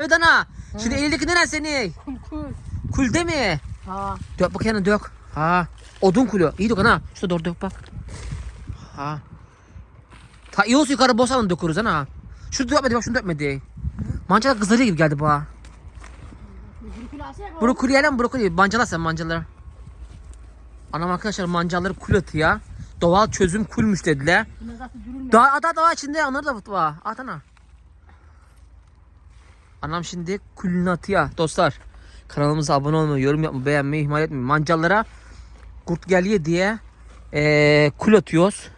Evet ana. Şimdi elindeki neren seni? Kul kul. Kulde mi? Ha. Dök bakayım dök. Ha. Odun kulü. İyi dök ana. Şurada doğru dök bak. Ha. Ta iyi olsun yukarı bosanın dökürüz ana. Şunu dökmedi bak şunu dökmedi. Mancalar kızarıyor gibi geldi bu asya. Brokoli yiyelim brokoli. Mancala sen mancaları. Anam arkadaşlar mancaları kul atıyor. Doğal çözüm kulmuş dediler. Daha ada daha içinde onları da var. At ana. Anam şimdi kulünü atıyor dostlar. Kanalımıza abone olmayı, yorum yapmayı, beğenmeyi ihmal etmeyin. Mancallara kurt geliyor diye eee kul atıyoruz.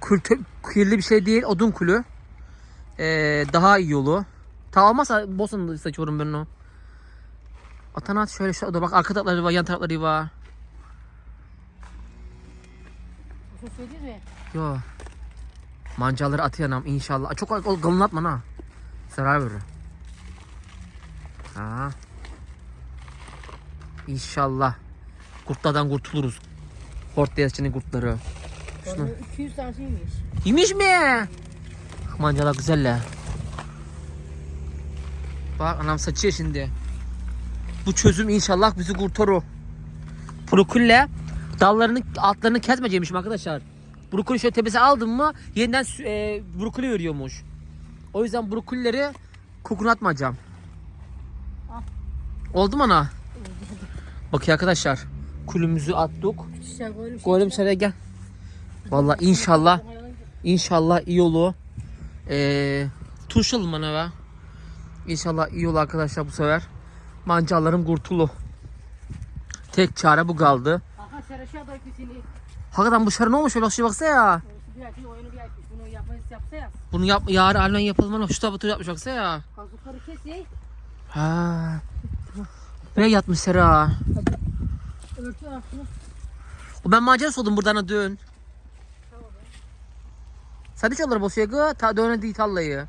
Tö- kirli bir şey değil, odun kulü. Eee, daha iyi yolu. Ta olmazsa bosun saçıyorum ben onu. Atana at şöyle şöyle bak arka tarafları var, yan tarafları var. Sus söyleyeyim mi? Yo. Mancaları atıyor anam inşallah. Çok ol kalın atma ha. Verir. Ha. İnşallah. Kurtlardan kurtuluruz. Hortlayasçının kurtları. Orada 200 tanesiymiş. Yemiş mi? Mancalar güzeller. Bak anam saçıyor şimdi. Bu çözüm inşallah bizi kurtarır. Brokulle dallarını altlarını kesmeyecekmişim arkadaşlar. Brokoli şöyle tepesi aldım mı yeniden e, brokoli veriyormuş. O yüzden brokolleri kokunu atmayacağım. Al. Oldu mu ana? Bakın arkadaşlar. Kulümüzü attık. Koydum içeriye gel. Vallahi inşallah İnşallah iyi olur. Ee, tuşalım bana be. İnşallah iyi olur arkadaşlar bu sefer. Mancalarım kurtulu. Tek çare bu kaldı. Hakikaten bu şarı ne olmuş öyle bak şuraya baksana ya. Bunu yapmayı yapsa ya. Bunu yap, yarın halen yapalım lan. Şu tabutu yapmış baksana ya. Kazıkları kes ye. Ha. Buraya yatmış Sera. Örtü altını. O ben mancala soldum buradan dön. Sen hiç olur bosuya. Ta döne değil tallayı.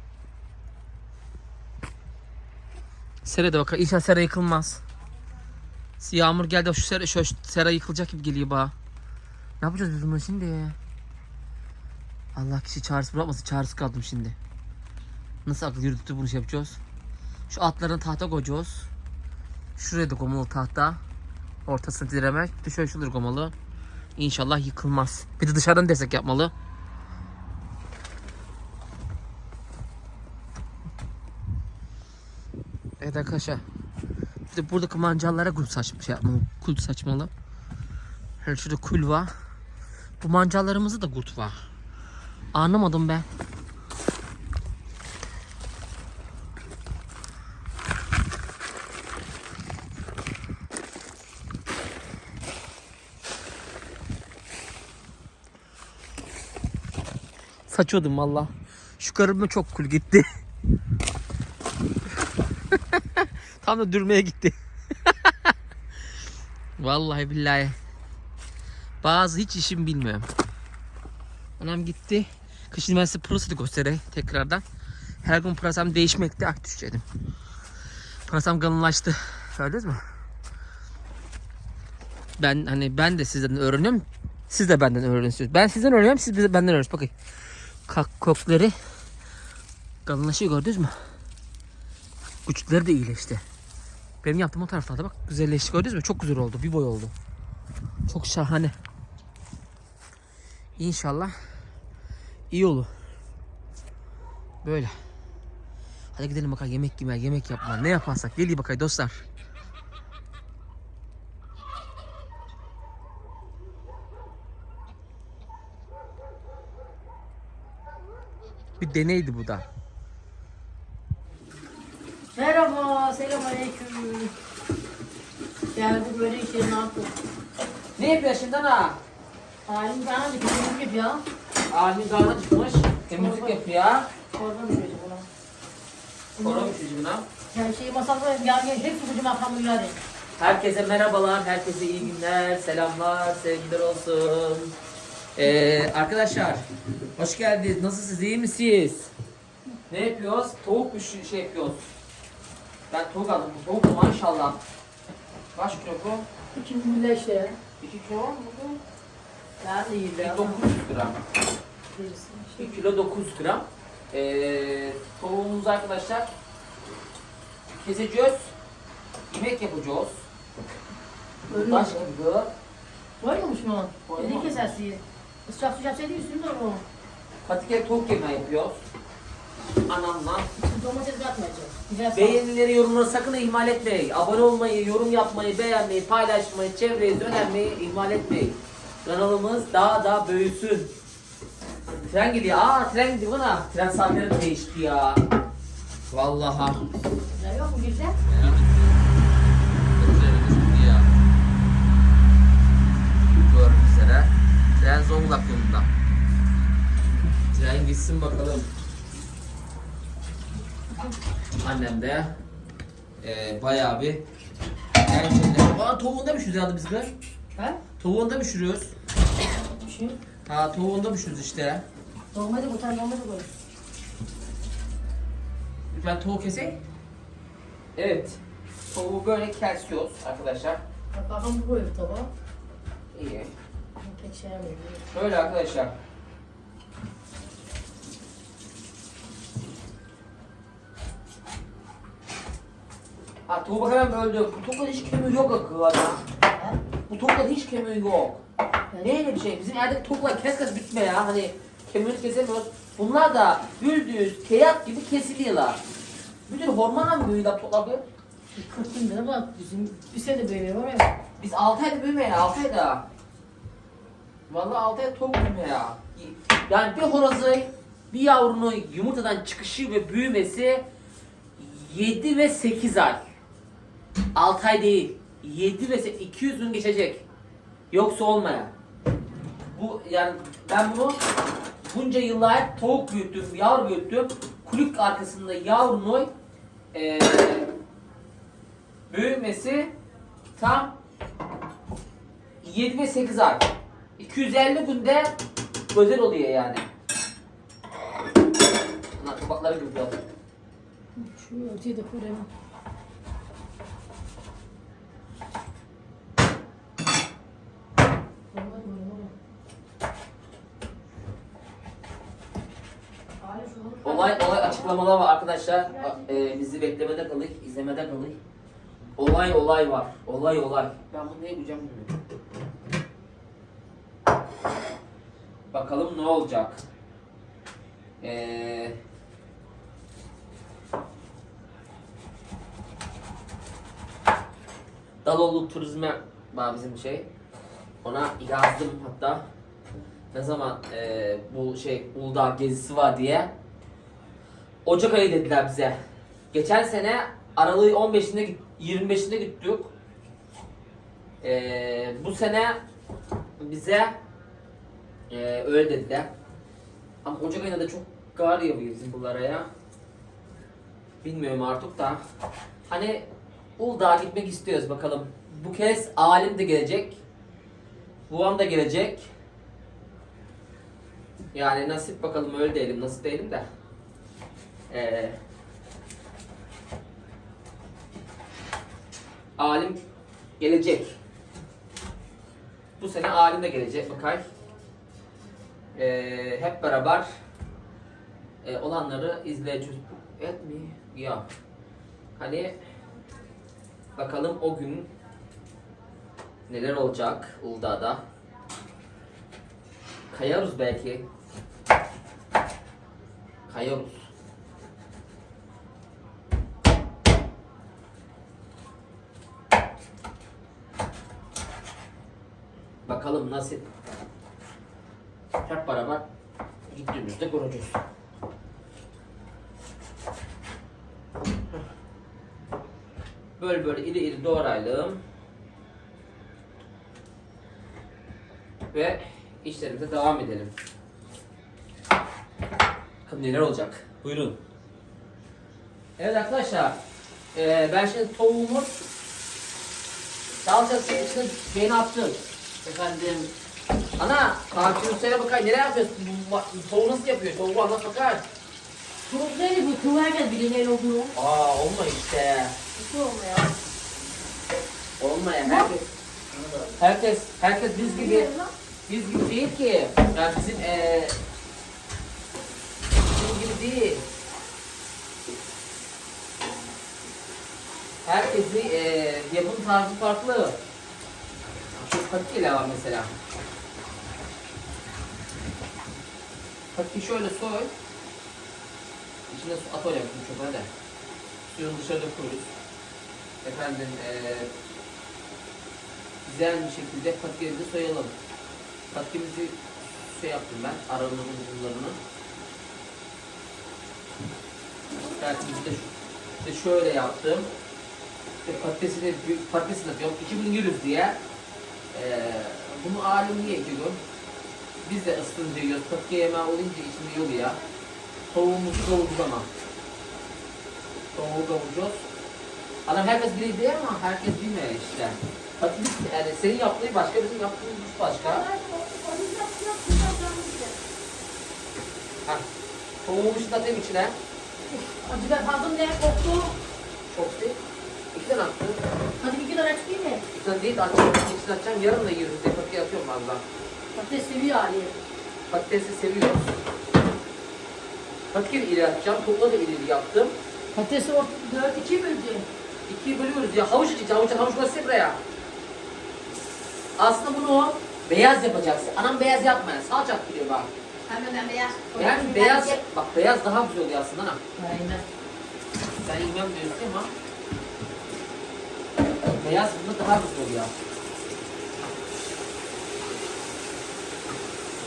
Sera da bakar. İnşallah Sera yıkılmaz. Yağmur geldi şu Sera, şu Sera yıkılacak gibi geliyor bana. Ne yapacağız biz bunu şimdi? Allah kişi çağrısı bırakmasın. Çağrısı kaldım şimdi. Nasıl akıl yürütüp bunu şey yapacağız? Şu atlarını tahta koyacağız. Şuraya da koymalı tahta. Ortasını diremek. Bir de şöyle şuraları koymalı. İnşallah yıkılmaz. Bir de dışarıdan destek yapmalı. Evet arkadaşlar. Bir de buradaki mancallara kul saç şey yapmalı. Kul saçmalı. Hani şurada kul var. Bu mancallarımızda da kurt var. Anlamadım ben. Saçıyordum valla. Şu karıma çok kul gitti. Tam da dürmeye gitti. Vallahi billahi. Bazı hiç işim bilmiyorum. Anam gitti. Kışın ben size pırası da göstereyim tekrardan. Her gün pırasam değişmekte. Ah düşeceğim. Pırasam kalınlaştı. Gördünüz mü? Ben hani ben de sizden öğreniyorum. Siz de benden öğreniyorsunuz. Ben sizden öğreniyorum, siz bize- benden öğreniyorsunuz. Bakın. Kak kokları kalınlaşıyor gördünüz mü? Güçleri de iyileşti. Benim yaptığım o taraflarda bak güzelleşti gördünüz mü? Çok güzel oldu. Bir boy oldu. Çok şahane. İnşallah iyi olur. Böyle. Hadi gidelim bakalım yemek yemeye, yemek yapma. Ne yaparsak geliyor bakayım dostlar. Bir deneydi bu da. Merhaba. Selam aleyküm. Geldi böyle işte ne yaptı? Ne yapıyor şimdi ana? Halim daha bir temizlik yapıyor. Alim dağına çıkmış. Temizlik yapıyor. Çorba mı çocuk buna? Koromuş yüzüne. Her şeyi masada yan yan hepsi kocaman hamurlar. Herkese merhabalar, herkese iyi günler, selamlar, sevgiler olsun. Ee, arkadaşlar, hoş geldiniz. Nasılsınız, iyi misiniz? Ne yapıyoruz? Tavuk bir şey yapıyoruz. Ben tavuk aldım. Bu tavuk da maşallah. Kaç kilo bu? İki milyon işte. 2 kilo mu bu? Nerede iyi be? 900 gram. 1 kilo 900 gram. Ee, tavuğumuz arkadaşlar keseceğiz. Yemek yapacağız. Öyle Taş mi? gibi. Koymamış mı? Koymamış. Dedi kesersi. Iscak su yapsaydı üstünde o. Patikel tavuk yemeği yapıyoruz. Anamla. Domates katmayacağız. Biraz Beğenileri, yorumları sakın ihmal etmeyin. Abone olmayı, yorum yapmayı, beğenmeyi, paylaşmayı, çevreye önermeyi ihmal etmeyin. Kanalımız daha da büyüsün. Tren gidiyor. Aa tren gidiyor bana. Tren saatleri değişti ya. Vallahi. Ya yok mu girse? Gördüğünüz üzere. Tren Zonguldak yolunda. Tren gitsin bakalım. Annem de e, bayağı bir gerçekten. Aa tavuğunda mı ya biz be? Ha? Tavuğunda mı pişiriyoruz? Şu. Ha tavuğunda mı pişiriyoruz işte. Dolmayı da bu tane dolmayı da koy. Ben tavuk keseyim. Evet. Tavuğu böyle kesiyoruz arkadaşlar. Bak bakalım bu koyuyor tabağa. İyi. Pek şey yapmıyor. Böyle arkadaşlar. Ha tavuk hemen öldü. Bu tavukta hiç kemiği yok akıllarda. Ha? Bu tavukta hiç kemiği yok. Ne öyle bir şey? Bizim evdeki tavuklar kes kes bitme ya. Hani kemiğini kesemiyoruz. Bunlar da düz teyak gibi kesiliyorlar. Bütün hormonla mı bu? 40 bin lira bak bizim bir sene böyle var ya. Biz 6 ayda büyüme ya, 6 ayda. Vallahi 6 ayda tavuk büyüme ya. Yani bir horozun bir yavrunun yumurtadan çıkışı ve büyümesi 7 ve 8 ay. 6 ay değil. 7 ve 8, 200 gün geçecek. Yoksa olmayan. Bu yani ben bunu bunca yıllar hep tavuk büyüttüm, yavru büyüttüm. Kulüp arkasında yavrunun eee büyümesi tam 7 ve 8 ay. 250 günde güzel oluyor yani. Bunlar tabakları gibi biraz. Şu öteyi de koyayım. Olay olay açıklamalar var arkadaşlar. Ee, bizi beklemede kalır, izlemede kalır. Olay olay var. Olay olay. Ben bunu ne yapacağım bilmiyorum. Bakalım ne olacak. Ee, Daloğlu turizme var bizim şey. Ona yazdım hatta. Ne zaman ee, bu şey Uludağ gezisi var diye. Ocak ayı dediler bize. Geçen sene Aralık 15'inde git- 25'inde gittik. Ee, bu sene bize ee, öyle dediler. Ama Ocak ayında da çok kar yağıyor bizim buralara ya. Bilmiyorum artık da. Hani Uludağ'a gitmek istiyoruz bakalım. Bu kez alim de gelecek. Buam da gelecek. Yani nasip bakalım öyle diyelim nasıl diyelim de. Ee, alim gelecek. Bu sene alim de gelecek bakay. Ee, hep beraber e, olanları izleyeceğiz. Evet mi? Ya. Hani bakalım o gün neler olacak Uludağ'da. Kayarız belki. Kayarız. Nasıl hep beraber gittiğimizde göreceğiz. Böyle böyle iri iri doğrayalım. Ve işlerimize devam edelim. Bakalım neler olacak. Buyurun. Evet arkadaşlar. eee, ben şimdi tavuğumu salçası içine beni attım. Efendim. Ana, takipçinin söyle bakayım neler yapıyorsun? Bu, bu, tavuğu nasıl yapıyor? Tavuğu anlat bakayım. Çok neydi bu? Bilir neyle olduğunu. Aa olma işte. Nasıl olma ya? Olma ya herkes. Herkes, herkes biz gibi, biz gibi değil ki. Yani bizim eee bizim gibi değil. herkesi e, yapım tarzı farklı. Çok patiyle var mesela. Pati şöyle soy. İçine su at öyle bu çöpe de. Suyunu dışarıda koyuyoruz. Efendim eee güzel bir şekilde patikimizi soyalım. Patikimizi şey yaptım ben, aralarını uzunlarını. Patikimizi de işte şöyle yaptım. İşte patatesini, patatesini atıyorum. 2100 diye. Eee bunu alim niye yiyor? Biz de ısınınca yiyoruz. Patates yemeği olunca içinde ya. Tavuğumuzu kavuracağız ama. Tavuğu kavuracağız. Adam herkes biliyor diye ama herkes bilmiyor işte. Patates yani senin yaptığın başka, bizim yaptığımız başka. Ha. Şimdi atayım içine. Acı ben aldım diye koktu. Çok değil. İki tane attım. Hadi bir kadar açayım mı? Bir tane değil de atacağım. İkisini atacağım. Yarın da yiyoruz diye patates atıyorum bazen. Patates seviyor Ali. Patatesi seviyoruz. Patatesi iri atacağım. Topla da iri yaptım. Patatesi orta dört iki böldü. İkiye bölüyoruz ya. Havuç için. Havuç, havuç koysa buraya. Aslında bunu beyaz yapacaksın. Anam beyaz yapma. Salça attırıyor bak. Hemen beyaz. Yani beyaz, bak beyaz daha güzel oluyor aslında anam. Aynen. Sen yemem diyorsun ama beyaz bunda daha güzel oluyor.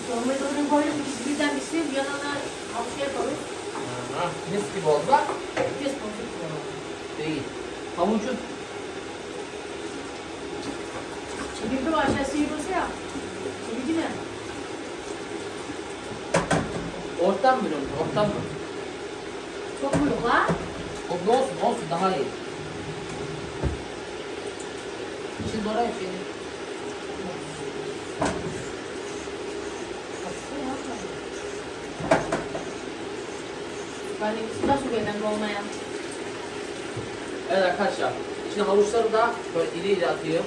Dolmayı da oraya koyduk. İkisi birden bitsin. Yanına havuç yapalım. Aha, mis gibi oldu bak. Kes bozuk. Değil. Havucun Çekildi mi aşağı sıyırırsa ya. Çekildi mi? ortam mı? Ortam mı? Çok mu yok ne olsun olsun daha iyi. Şey. Ben ikisi nasıl benden dolmayan? Evet arkadaşlar. Şimdi havuçları da böyle iri iri atayım.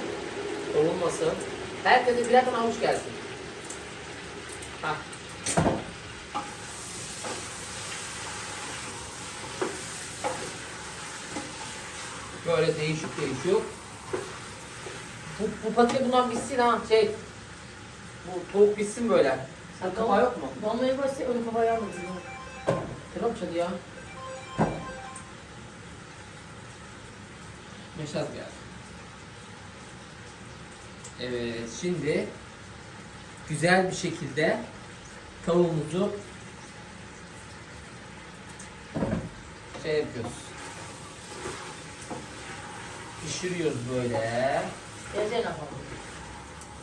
Olmasın. Herkese birer tane havuç gelsin. Hah. Böyle değişik değişik. Patates bundan bitsin ha şey. Bu tavuk bitsin böyle. Sen kapağı yok mu? Dolmayı koysa onu kafaya alırız. Telefon çalıyor ya. Mesaj geldi. Evet, şimdi güzel bir şekilde tavuğumuzu şey yapıyoruz. Pişiriyoruz böyle. Teyze ne yapalım?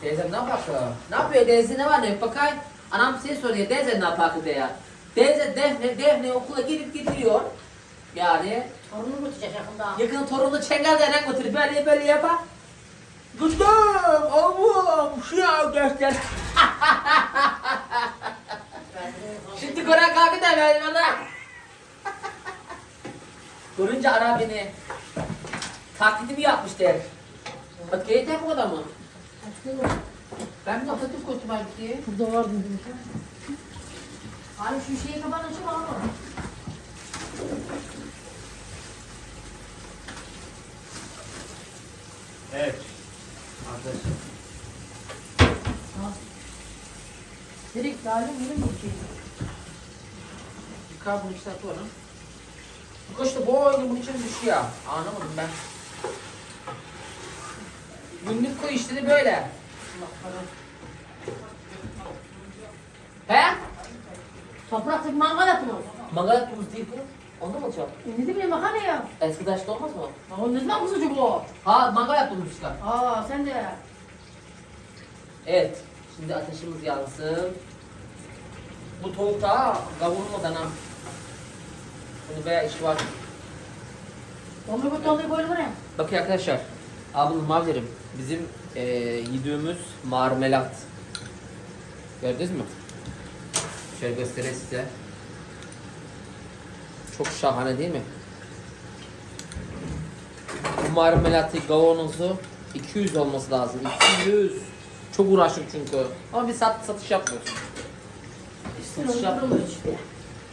Teyzem ne yapıyor? Ne yapıyor teyze ne var ne? Bakay. Anam seni soruyor teyze ne yapıyor diye. Teyze Defne, Defne okula gidip gidiyor. Yani Torunu götürecek yakında. yakın torunu çengelden götürüp böyle böyle yapar. Kızım, oğlum, şu ya göster. Şimdi Kur'an kalkı da ver bana. Görünce ara beni. Taklidimi yapmış der. Bak yeter bu kadar mı? Ben bir Atatürk koydum belki. Burada vardı dedim. Abi şu şeyi kapan açıp alma. Evet. Arkadaşlar. Direkt dalim bunu mu içeyim? Yıkar bunu işte atı onu. Bu kaçta boynu bunun içine düşüyor. Anlamadım ben. Günlük koy işleri böyle. He? Toprakta bir mangal yapıyoruz. Mangal yaptığımız değil bu. Onda mı olacak? E ne bileyim makarna ya. Eski taşta olmaz mı? Ya ne zaman kızacak o? Ha mangal yaptığımız işte. Aa sen de. Evet. Şimdi ateşimiz yansın. Bu tavuk daha kavurmadan ha. Bunu bayağı iş var. Dolmayı koy dolmayı koy buraya. Bakın arkadaşlar. Abim mavlerim. Bizim eee yediğimiz marmelat. Gördünüz mü? Şöyle göstereyim size. Çok şahane değil mi? Bu marmelatı kavanozu 200 olması lazım. 200. Çok uğraştık çünkü. Ama biz sat, satış yapmıyoruz. Satış yapmıyoruz.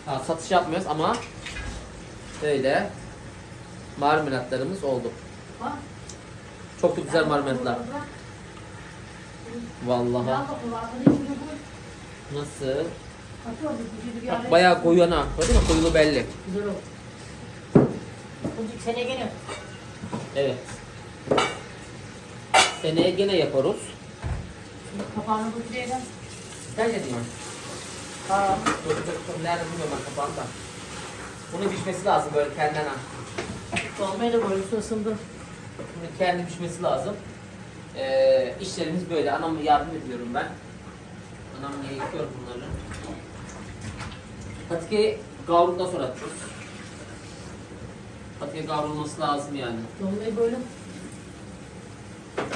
Ha, satış yapmıyoruz ama böyle marmelatlarımız oldu. Bak. Çok da güzel marmelatlar. Vallahi. Nasıl? Bak bayağı koyu ana. Gördün mü? Koyulu belli. Güzel oldu. Kuncuk sene gene. Evet. Seneye gene yaparız. Kapağını götürelim. Sen ne diyorsun? Ha. Dur dur dur. Nerede bilmiyorum ben kapağında. Bunun pişmesi lazım böyle kendine. Dolmayı da böyle su ısındı. Şimdi kendi pişmesi lazım. Ee, işlerimiz böyle. Anama yardım ediyorum ben. Anam yıkıyor bunları. Patikeyi kavruktan sonra atıyoruz. Patike kavrulması lazım yani. Dolmayı böyle.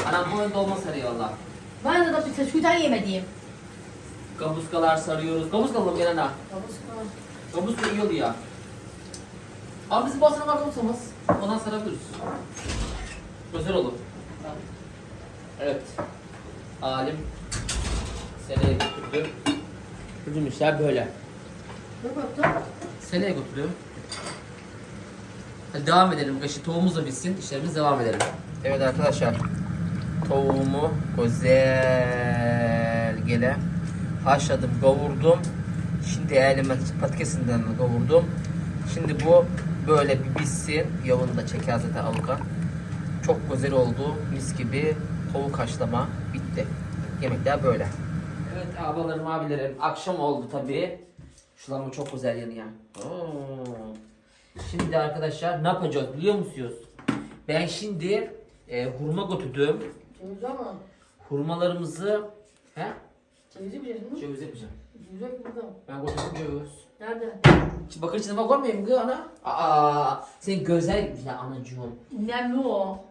Anam bu önde olmaz sarıyor valla. Ben de da bir teşküden yemediğim. Kamuskalar sarıyoruz. Kamuskalı mı gelen ha? Kamuska. Kamuska iyi oluyor. Ama bizim basına bakımsamız ondan sarabiliriz. Güzel olur. Evet. Alim seneye götürdü. Bizim işler böyle. Ne baktın? Seneye götürüyor. Hadi devam edelim. Kaşı tavuğumuz da bitsin. İşlerimiz devam edelim. Evet arkadaşlar. Tavuğumu güzel gele haşladım, kavurdum. Şimdi elime patikesinden kavurdum. Şimdi bu böyle bir bitsin. Yavunu da çeker zaten avuka. Çok güzel oldu. Mis gibi tavuk haşlama bitti. Yemekler böyle. Evet abalarım abilerim akşam oldu tabii. Şu lamba çok güzel yanıyor. Oo. Şimdi arkadaşlar ne yapacağız biliyor musunuz? Ben şimdi e, hurma götürdüm. Ceviz ama. Hurmalarımızı he? Cevizi biliyorsun mu? Ceviz yapacağım. Ceviz burada. Ben götürdüm ceviz. Nerede? Bakın içine bak görmeyeyim kız ana. Aa, senin gözler ya anacığım. Nemli o.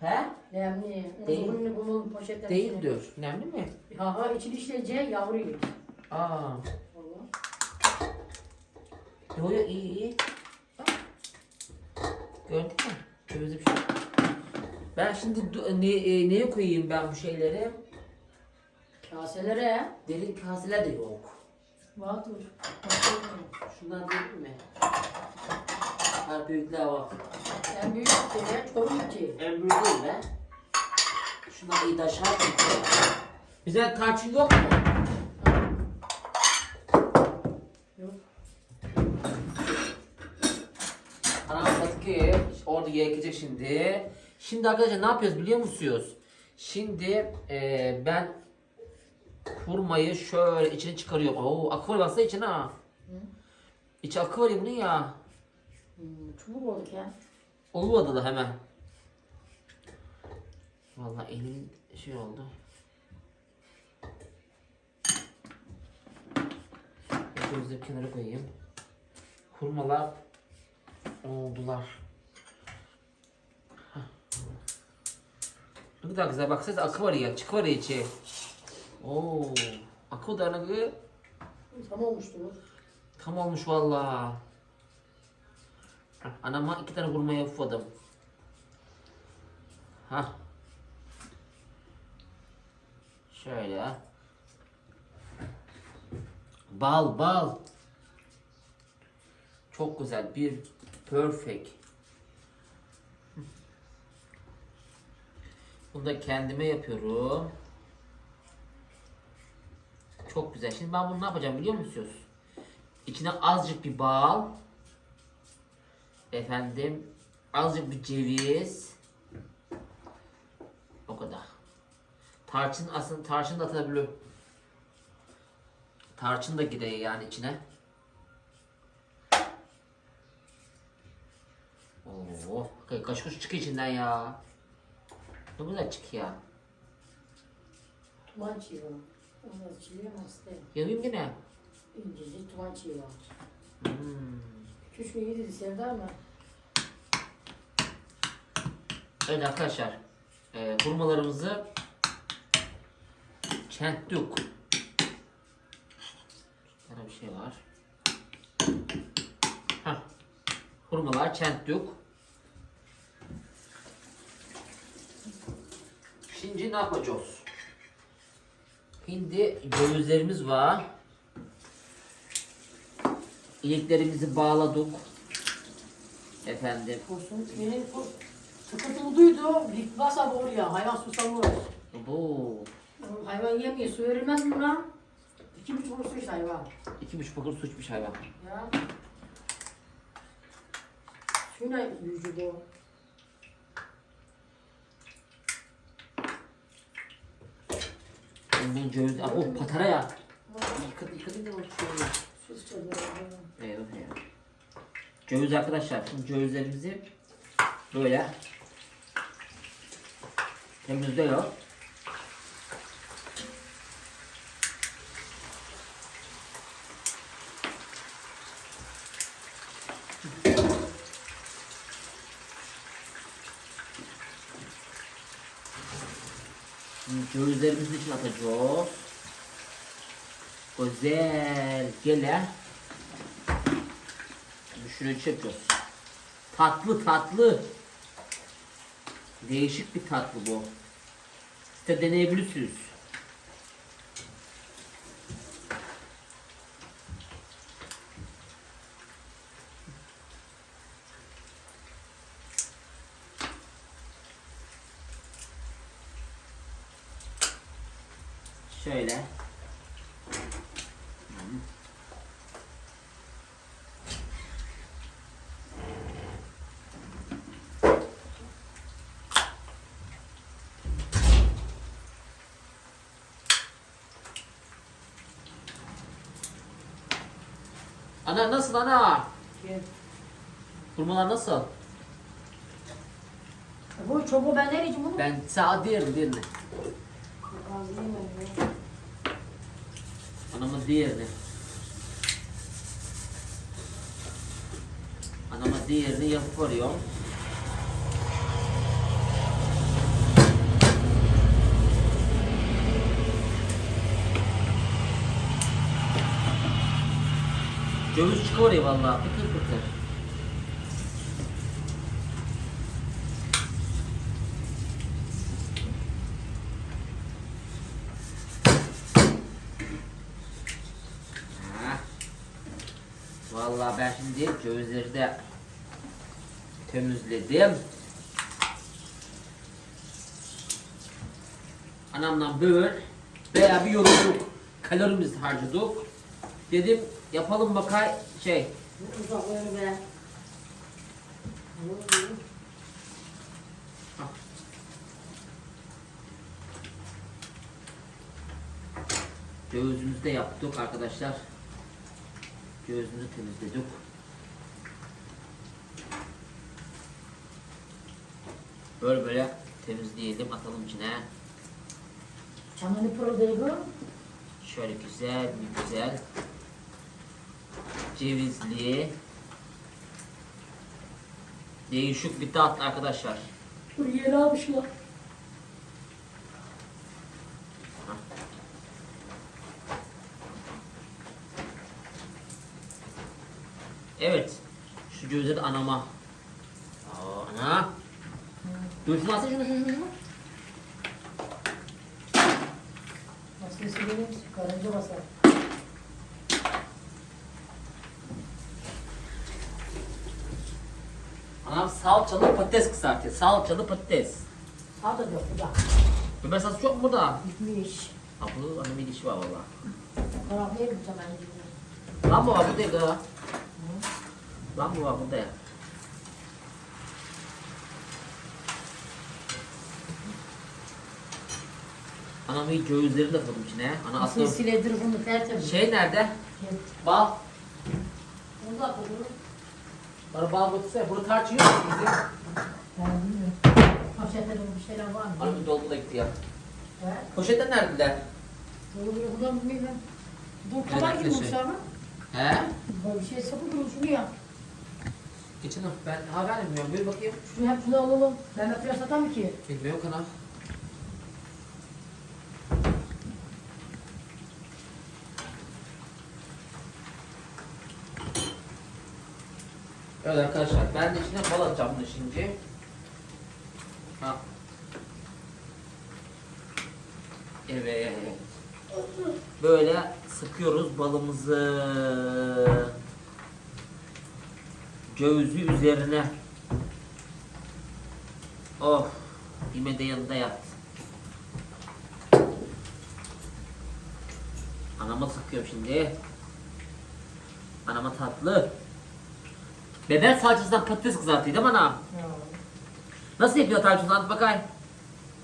He? Nemli. Değil. Bunu bunu poşetle. Değildir. Önemli mi? Ha ha içi dişleyeceği yavru gibi. Aa. Yo yo iyi iyi. Gördün mü? Cevizi bir şey. Ben şimdi ne, e, neye koyayım ben bu şeyleri? Kaselere. Derin kaseler de yok. Var dur. Şundan değil mi? Ha büyükler var. En büyük şey çorum içi. En büyük değil be. Şundan iyi taşar. Bize tarçın yok mu? Yok. Anam Fatike orada gerekecek şimdi. Şimdi arkadaşlar ne yapıyoruz biliyor musunuz? Şimdi eee, ben hurmayı şöyle içine çıkarıyorum. Oo akı var baksana içine ha. İçi akı var ya bunun ya. Hmm, çubuk olduk ya. Olmadı da hemen. Vallahi elim şey oldu. Gözü kenara koyayım. Hurmalar oldular. Hah. Ne kadar güzel baksanıza akı var ya, çık var ya içi. Oo, akı da anagı Tam olmuştu tam olmuş vallahi. Anama iki tane hurma yapmadım. Ha. Şöyle. Bal bal. Çok güzel bir perfect. Bunu da kendime yapıyorum. Çok güzel. Şimdi ben bunu ne yapacağım biliyor musunuz? İçine azıcık bir bal. Efendim azıcık bir ceviz. O kadar. Tarçın aslında tarçın da atabiliyor. Tarçın da gidiyor yani içine. Oo, ka- kaç kuş çıkıyor içinden ya. Ne güzel çıkıyor. Çiğ var. Onlar çiğ ama hasta. Yanayım yine. İncecik çiğ var. Hmm. Küçük mü iyiydi sevdi ama. Evet arkadaşlar. E, hurmalarımızı çenttik. Burada bir şey var. Heh. Hurmalar çenttik. Şimdi ne yapacağız? Şimdi gözlerimiz var. İliklerimizi bağladık. Efendim. Kursun, benim kur, sıkıntılı duydu. Dik basa oraya, hayvan susamıyor. Bu. Hayvan yemiyor, su verilmez mi buna? İki buçuk kuruş işte hayvan. iki buçuk bakır su içmiş hayvan. Ya. Şuna büyücü bu. Ben ceviz... Aa, o patara ya. Yıkadı yıkadı da o Şu sıçradı. Eyvah ya. Ceviz arkadaşlar. Şimdi cevizlerimizi böyle temizliyor. Cevizlerimizin içine atacağız. Güzel gele. Şunu çekiyoruz. Tatlı tatlı. Değişik bir tatlı bu. Siz de deneyebilirsiniz. Şöyle. Ana nasıl ana? Gel. Hurmalar nasıl? Bu çobuğu ben nereye bunu? Ben sağ diğerini diğerini. Anama diğerini. Anama diğerini yapıp arıyorum. Ceviz çıkıyor ya vallahi pıtır pıtır. Ha. Vallahi ben şimdi cevizleri de temizledim. Anamla böyle bayağı bir yorulduk. Kalorimizi harcadık. Dedim yapalım bakay şey. Uzakları be. De yaptık arkadaşlar. Cevizimizi temizledik. Böyle böyle temizleyelim atalım içine. Çamını pırıldayı Şöyle güzel bir güzel cevizli değişik bir tat arkadaşlar. Dur yeni almışlar. Evet. Şu cevizleri de anama. Aa, ana. Şunu alsana şunu şunu şunu. Maskesi benim karınca basar. Anam salçalı patates kızartıyor. Salçalı patates. Sağ da yok bu da. Biber salçası çok mu burada? Bitmiş. Ha bu annemin işi var valla. Gideceğim ben şimdi. Lan bu var burada ya. Lan bu var burada ya. Anam iyi cevizleri de koydum içine. Ana aslında siledir bunu tertemiz. şey nerede? Bal. Bunu da koyuyorum. Bana bal götürsene. Bunu tarçıyor mu bizi? Ben bilmiyorum. Poşette de bir şeyler var mı? Doldu da gitti ya. Evet. Poşetler nerede? Bunu buradan bilmiyorum. Bu kadar gibi olmuş ama. He? Böyle bir şey sapı durun şunu ya. Geçen hafta ben ha ben bilmiyorum. Bir bakayım. Şunu hepsini alalım. Ben de fiyat satam ki. Bilmiyorum kanal. Evet arkadaşlar ben de içine bal atacağım bunu şimdi. Ha. Evet. Böyle sıkıyoruz balımızı. Cövizü üzerine. Oh. Yine de yanında yat. Anama sıkıyorum şimdi. Anama tatlı. Biber salçasından patates kızartıyor değil mi ana? Nasıl yapıyor tarifini anlat bakayım.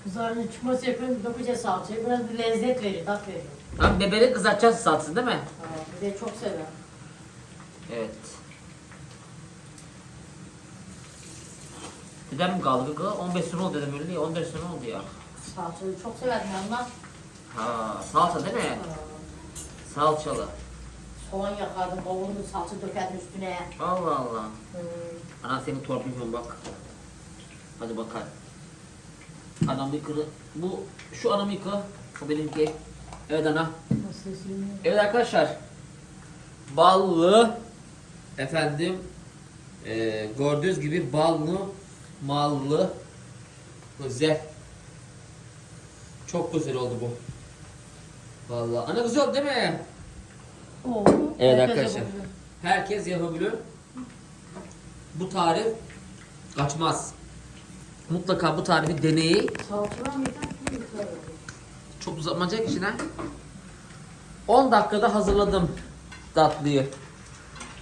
Kızarınca çıkması yapıyorum, dökeceğiz salçayı. Biraz bir lezzet veriyor, tat veriyor. Lan biberi kızartacağız salçasını değil mi? Ha, bir de çok sever. Evet. Dedem kaldı kız 15 sene oldu dedim öyle değil 14 sene oldu ya. Salçayı çok severdim yandan. Ha salça değil mi? Ha, Salçalı. Soğan yakardım, kavururdum, salça dökerdim üstüne. Allah Allah. Hmm. Ana senin torpilmiyorum bak. Hadi bakalım. Anam yıkırı. Bu şu anam yıkı. Bu benimki. Evet ana. Evet arkadaşlar. Ballı efendim eee gördüğünüz gibi ballı mallı güzel. Çok güzel oldu bu. Vallahi ana güzel değil mi? Oldu. Evet Herkes arkadaşlar. yapabilir. Herkes yapabilir. Bu tarif kaçmaz. Mutlaka bu tarifi deneyin. Salçadan bir tane oldu. Çok uzatmayacak işine. 10 dakikada hazırladım tatlıyı.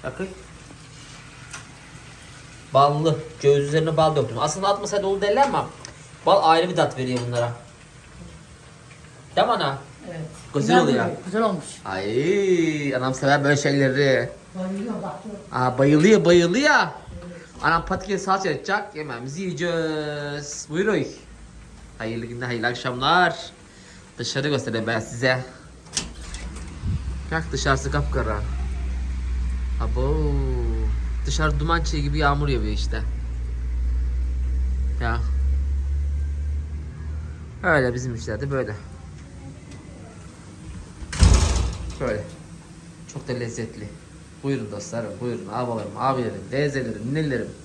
Bakın. Ballı. Göğüs üzerine bal döktüm. Aslında atmasaydı olur derler ama bal ayrı bir tat veriyor bunlara. Değil mi ana? Evet. Güzel oluyor. Güzel olmuş. Ay anam sever böyle şeyleri. Bayılıyorum bak. Aa, bayılıyor bayılıyor. Anam patates salça edecek. Yemeğimizi yiyeceğiz. Buyurun. Hayırlı günler, hayırlı akşamlar. Dışarı göstereyim ben size. Bak dışarısı kapkara. Abo. Dışarı duman çiğ gibi yağmur yağıyor işte. Ya. Öyle bizim işlerde böyle. Böyle. Çok da lezzetli. Buyurun dostlarım, buyurun abalarım, abilerim, teyzelerim, ninelerim.